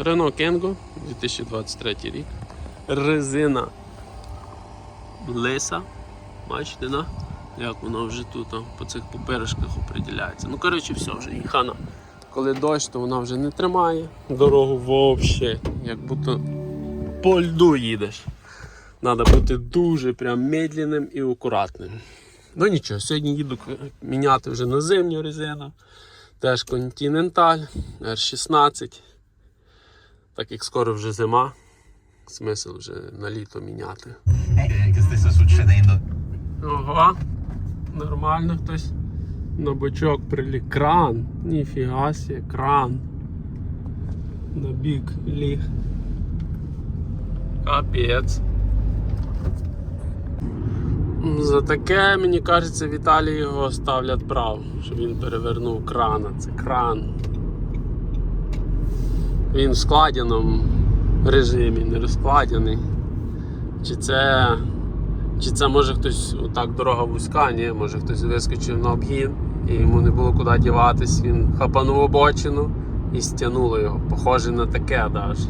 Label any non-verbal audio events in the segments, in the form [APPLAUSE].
Renault Kangoo 2023 рік. Резина лиса. Бачите, да? як вона вже тут по цих поперешках оприділяється. Ну, коротше, все, вже і хана. Коли дощ, то вона вже не тримає дорогу взагалі, як будто по льду їдеш. Треба бути дуже прям медленним і акуратним. Ну нічого, сьогодні їду міняти вже на зимню резину. Теж Continental R16. Так як скоро вже зима, смисл вже на літо міняти. Ого, нормально хтось на бочок приліг. Кран. Ніфіга сі, кран. На бік ліг. Капець. За таке, мені кажеться, в Італії його ставлять прав, що він перевернув крана. Це кран. Він в складеному режимі, не розкладений. Чи це чи це може хтось отак дорога вузька, ні, може хтось вискочив на обгін і йому не було куди діватись, він хапанув обочину і стягнуло його. Похоже на таке навіть.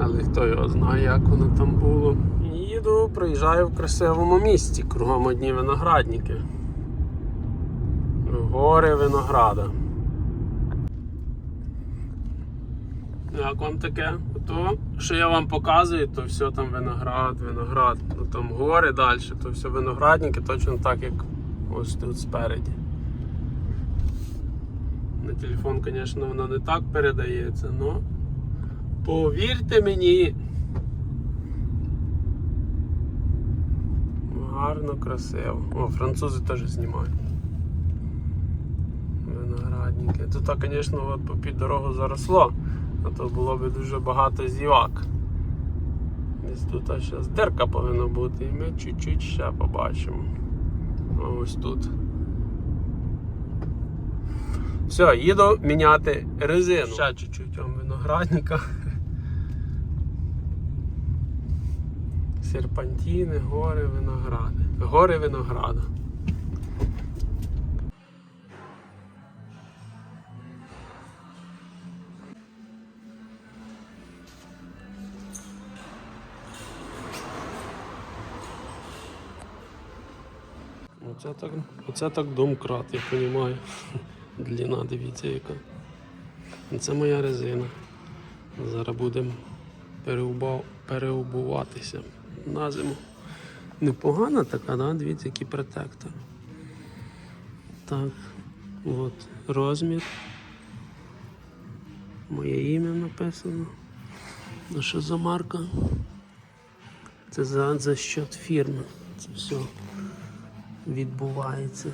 Але хто його знає, як воно там було. Їду, проїжджаю в красивому місті, кругом одні виноградники. Гори винограда. Як вам таке? То, що я вам показую, то все там виноград, виноград. Ну там гори далі, то все виноградники, точно так, як ось тут спереді. На телефон, звісно, воно не так передається, але повірте мені. Гарно, красиво. О, французи теж знімають. Виноградники. Тут, звісно, от попід дорогу заросло, а то було б дуже багато зівак. Десь тут зараз дирка повинна бути, і ми чуть-чуть ще побачимо. Ось тут. Все, їду міняти резину. Ще чуть-чуть виноградника. Серпантіни, гори, виногради. Гори винограда. Оце так, оце так домкрат, я розумію. [LAUGHS] Длина, дивіться яка. Це моя резина. Зараз будемо переубав, переобуватися на зиму. Непогана така, да? дивіться, який протектор. Так, от розмір. Моє ім'я написано. Ну що за марка? Це за, за счет фірми. Це все відбувається.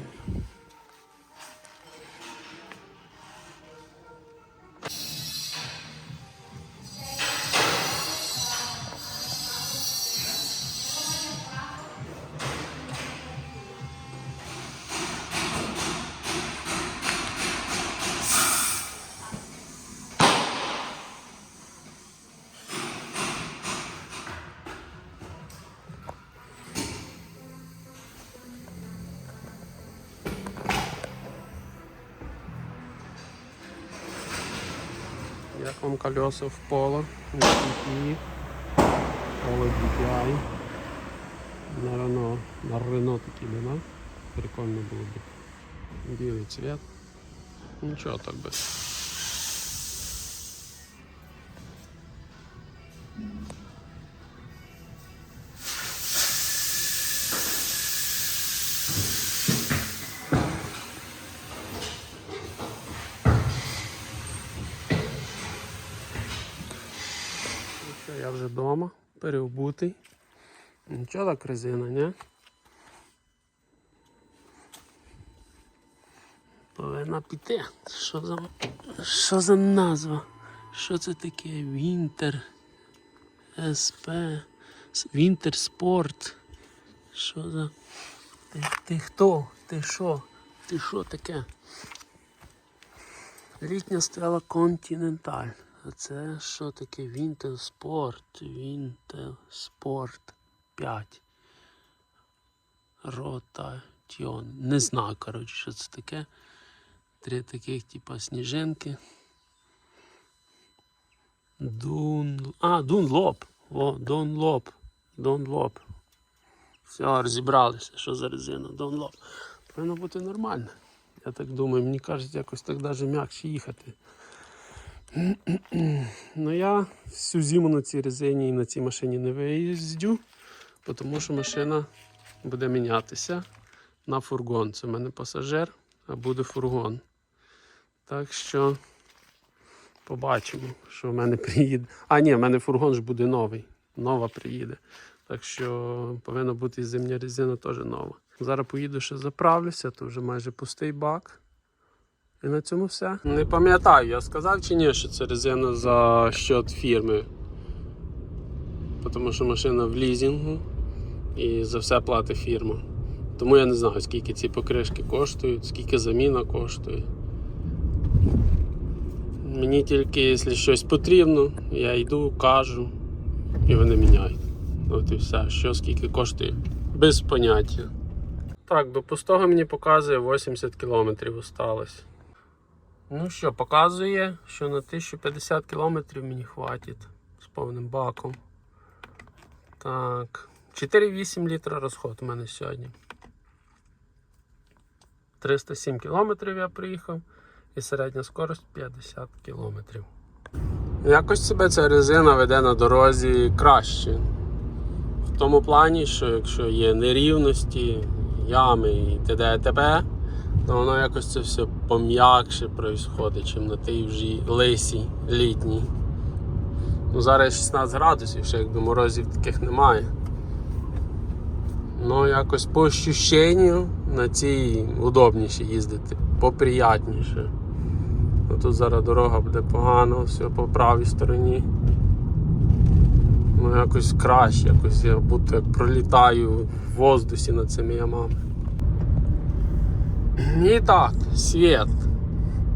Вам колеса в поло? GTI. Поло DPI. На Рено. На Рено такі да? Прикольно було б. Білий цвет. Нічого так би. Переобутий. Нічого так резина, ні? Повинна піти. Що за, що за назва? Що це таке? Вінтер. СП. Вінтер Спорт. Що за. Ти, ти хто? Ти що? Ти що таке? Літня стела Continental. А це що таке Winter Sport? Winter Sport 5. Rotation. Не знаю, коротше, що це таке. Три таких, типа сніжинки. Дун... А, Дунлоп. О, Дунлоп. Дунлоп. Все, розібралися, що за резина. Дунлоп. Повинно бути нормально. Я так думаю, мені кажуть, якось так навіть м'якше їхати. Ну я всю зиму на цій резині і на цій машині не виїздю, тому що машина буде мінятися на фургон. Це в мене пасажир, а буде фургон. Так що побачимо, що в мене приїде. А, ні, в мене фургон ж буде новий. Нова приїде. Так що повинна бути і зимня резина теж нова. Зараз поїду ще заправлюся, то вже майже пустий бак. І на цьому все. Не пам'ятаю, я сказав чи ні, що це резина за счет фірми. Тому що машина в лізінгу і за все платить фірма. Тому я не знаю, скільки ці покришки коштують, скільки заміна коштує. Мені тільки, якщо щось потрібно, я йду, кажу, і вони міняють. От і все. Що скільки коштує? Без поняття. Так, до пустого мені показує 80 кілометрів осталось. Ну що, показує, що на 1050 кілометрів мені хватить з повним баком. Так. 4,8 літра розход у мене сьогодні. 307 кілометрів я приїхав і середня скорость 50 кілометрів. Якось себе ця резина веде на дорозі краще. В тому плані, що якщо є нерівності, ями і т.д. і т.п., то воно якось це все пом'якше происходить, чим на тій вже лисій літній. Ну, зараз 16 градусів, ще якби морозів таких немає. Ну, якось по ощущенню на цій удобніше їздити, поприятніше. Ну, тут зараз дорога буде погано, все по правій стороні. Ну, якось краще, якось я будто як пролітаю в воздусі над цими ямами. І так, світ.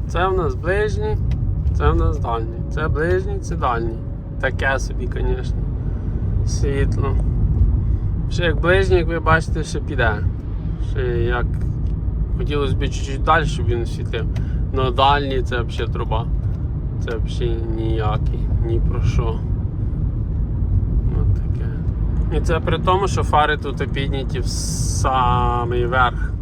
Це в нас ближній, це в нас дальній. Це ближній, це дальній. Таке собі, звісно. Світло. Ще як ближній, як ви бачите, ще піде. Ще як хотілося б чуть-чуть далі, щоб він світив. Но дальній це взагалі труба. Це взагалі ніякий, ні про що. От таке. І це при тому, що фари тут підняті в самий верх.